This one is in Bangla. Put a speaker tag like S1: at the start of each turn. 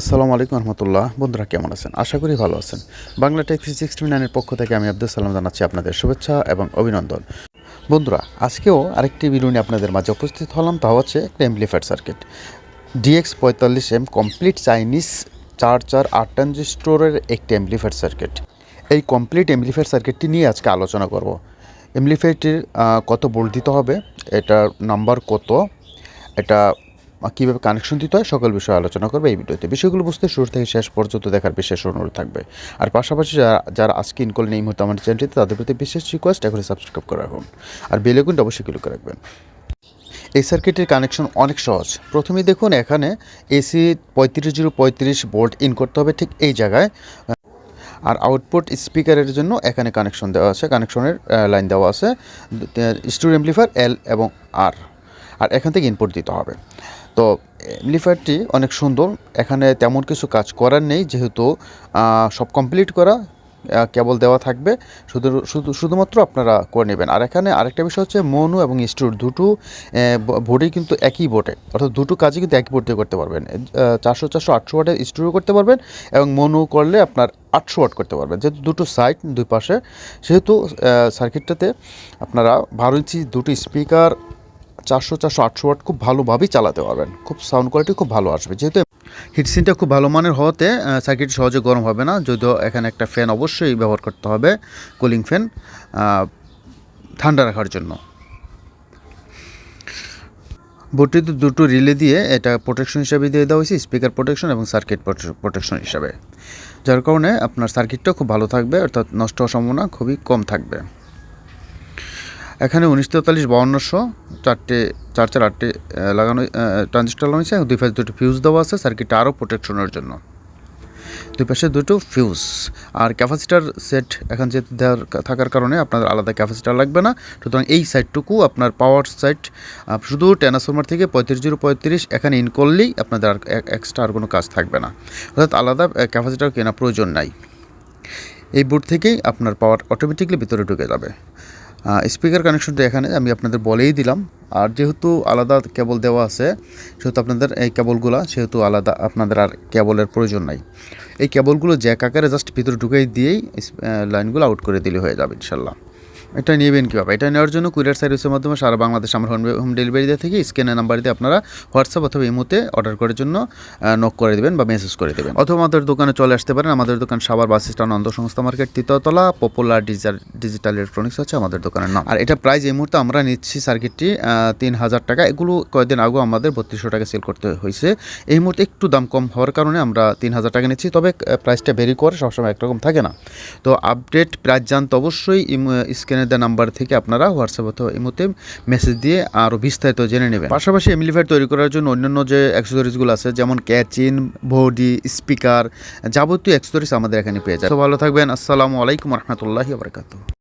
S1: আসসালামু আলাইকুম রহমতুল্লাহ। বন্ধুরা কেমন আছেন? আশা করি ভালো আছেন। বাংলা টেক থ্রি সিক্সটি নাইনের পক্ষ থেকে আমি আব্দুল সালাম জানাচ্ছি আপনাদের শুভেচ্ছা এবং অভিনন্দন। বন্ধুরা, আজকেও আরেকটি ভিডিও নিয়ে আপনাদের মাঝে উপস্থিত হলাম। তা হচ্ছে একটা সার্কিট ডিএক্স পঁয়তাল্লিশ এম কমপ্লিট চাইনিজ চার চার আট ট্রানজিস্টরের একটি এমপ্লিফায়ার সার্কিট এই কমপ্লিট এমপ্লিফায়ার সার্কিটটি নিয়ে আজকে আলোচনা করব। এমপ্লিফায়ারটির কত ভোল্ট দিতে হবে? এটার নাম্বার কত? এটা কীভাবে কানেকশন দিতে হয় সকল বিষয়ে আলোচনা করবে এই ভিডিওতে। বিষয়গুলো বুঝতে শুরু থেকে শেষ পর্যন্ত দেখার বিশেষ অনুরোধ থাকবে। আর পাশাপাশি যারা যারা আজকে ইন করলেন এই মুহূর্তে আমার চ্যানেলটিতে তাদের প্রতি বিশেষ রিকোয়েস্ট এখন সাবস্ক্রাইব করে রাখুন। আর বেলেগুনটা অবশ্যই ক্লিক করে রাখবেন। এই সার্কিটের কানেকশন অনেক সহজ। প্রথমেই দেখুন এখানে এসি পঁয়ত্রিশ জিরো পঁয়ত্রিশ ভোল্ট ইন করতে হবে ঠিক এই জায়গায়। আর আউটপুট স্পিকারের জন্য এখানে কানেকশন দেওয়া আছে কানেকশনের লাইন দেওয়া আছে। স্টুডিও এমপ্লিফায়ার এল এবং আর আর এখান থেকে ইনপুট দিতে হবে। তো এমপ্লিফায়ারটি অনেক সুন্দর। এখানে তেমন কিছু কাজ করার নেই, যেহেতু সব কমপ্লিট করা কেবল দেওয়া থাকবে। শুধু শুধু, শুধুমাত্র আপনারা করে নেবেন। আর এখানে আরেকটা বিষয় হচ্ছে মনু এবং স্টুর দুটো বোর্ডেই কিন্তু একই বোর্ডে। অর্থাৎ দুটো কাজই কিন্তু একই বোর্ড করতে পারবেন। চারশো চারশো, আটশো ওয়াটের স্টুডিও করতে পারবেন এবং মনু করলে আপনার আটশো ওয়াট করতে পারবেন। যেহেতু দুটো সাইড দুই পাশে, সেহেতু সার্কিটটাতে আপনারা বারো ইঞ্চি দুটো স্পিকার চারশো চারশো, আটশো ওয়াট খুব ভালোভাবেই চালাতে পারবেন। খুব সাউন্ড কোয়ালিটি খুব ভালো আসবে। যেহেতু হিটসিনটা খুব ভালো মানের হওয়াতে সার্কিট সহজে গরম হবে না, যদিও এখানে একটা ফ্যান অবশ্যই ব্যবহার করতে হবে কুলিং ফ্যান ঠান্ডা রাখার জন্য। বোর্ডটিতে দুটো রিলে দিয়ে এটা প্রোটেকশন হিসাবে দিয়ে দেওয়া হয়েছে স্পিকার প্রোটেকশন এবং সার্কিট প্রোটেকশন হিসাবে। যার কারণে আপনার সার্কিটটা খুব ভালো থাকবে, অর্থাৎ নষ্ট হওয়ার সম্ভাবনা খুবই কম থাকবে। এখানে উনিশ তেতাল্লিশ, বাউন্নশো, চারটে, চার চার আটটে লাগানো ট্রানজিস্টার লাগানো হয়েছে। দুই পাশে দুটো ফিউজ দেওয়া আছে সার্কিটটা আরও প্রোটেকশনের জন্য। দুই পাশে দুটো ফিউজ আর ক্যাপাসিটার সেট এখন যেতে দেওয়ার থাকার কারণে আপনাদের আলাদা ক্যাপাসিটার লাগবে না। সুতরাং এই সাইডটুকু আপনার পাওয়ার সাইড শুধু ট্রান্সফরমার থেকে পঁয়ত্রিশ জিরো পঁয়ত্রিশ এখানে ইন করলেই আপনাদের আর এক্সট্রা আর কোনো কাজ থাকবে না। অর্থাৎ আলাদা ক্যাপাসিটার কেনা প্রয়োজন নাই। এই বোর্ড থেকেই আপনার পাওয়ার অটোমেটিকলি ভিতরে ঢুকে যাবে। স্পিকার কানেকশনটা এখানে, আমি আপনাদের বলেই দিলাম। আর যেহেতু আলাদা কেবল দেওয়া আছে, সেহেতু আপনাদের এই কেবলগুলো সেহেতু আলাদা, আপনাদের আর কেবলের প্রয়োজন নাই। এই কেবলগুলো জ্যাক আকারে জাস্ট ভিতরে ঢুকাই দিয়েই লাইনগুলো আউট করে দিলে হয়ে যাবে, ইনশাল্লাহ। এটা নেবেন কীভাবে এটা নেওয়ার জন্য কুরিয়ার সার্ভিসের মাধ্যমে সারা বাংলাদেশ আমার হোম হোম ডেলিভারি দিয়ে থেকে স্ক্যানের নাম্বার দিয়ে আপনারা হোয়াটসঅ্যাপ অথবা ইমোতে অর্ডার করার জন্য নক করে দেবেন বা মেসেজ করে দেবেন। অথবা আমাদের দোকানে চলে আসতে পারেন, আমাদের দোকান সাবার বাস স্ট্যান্ড অন্ধ সংস্থা মার্কেট তৃতীয়তলা পপুলার ডিজিটাল ইলেকট্রনিক্স হচ্ছে আমাদের দোকানের নাম। আর এটা প্রাইস এই মুহূর্তে আমরা নিচ্ছি সার্কিটটি তিন হাজার টাকা। এগুলো কয়েকদিন আগেও আমাদের বত্রিশশো টাকা সেল করতে হয়েছে। এই মুহূর্তে একটু দাম কম হওয়ার কারণে আমরা তিন হাজার টাকা নিচ্ছি, তবে প্রাইসটা ভেরি করে, সবসময় একরকম থাকে না। তো আপডেট প্রাইস জানতে অবশ্যই দেওয়া নাম্বার থেকে আপনারা হোয়াটসঅ্যাপ অথবা ইমোতে মেসেজ দিয়ে আরও বিস্তারিত জেনে নেবেন। পাশাপাশি এমলিফায়ার তৈরি করার জন্য অন্যান্য যে অ্যাক্সেসরিজগুলো আছে, যেমন ক্যাচিন বডি স্পিকার যাবতীয় অ্যাক্সেসরিজ আমাদের এখানে পেয়ে যায় তো ভালো থাকবেন। আসসালামু আলাইকুম রহমতুল্লাহি বারকাতু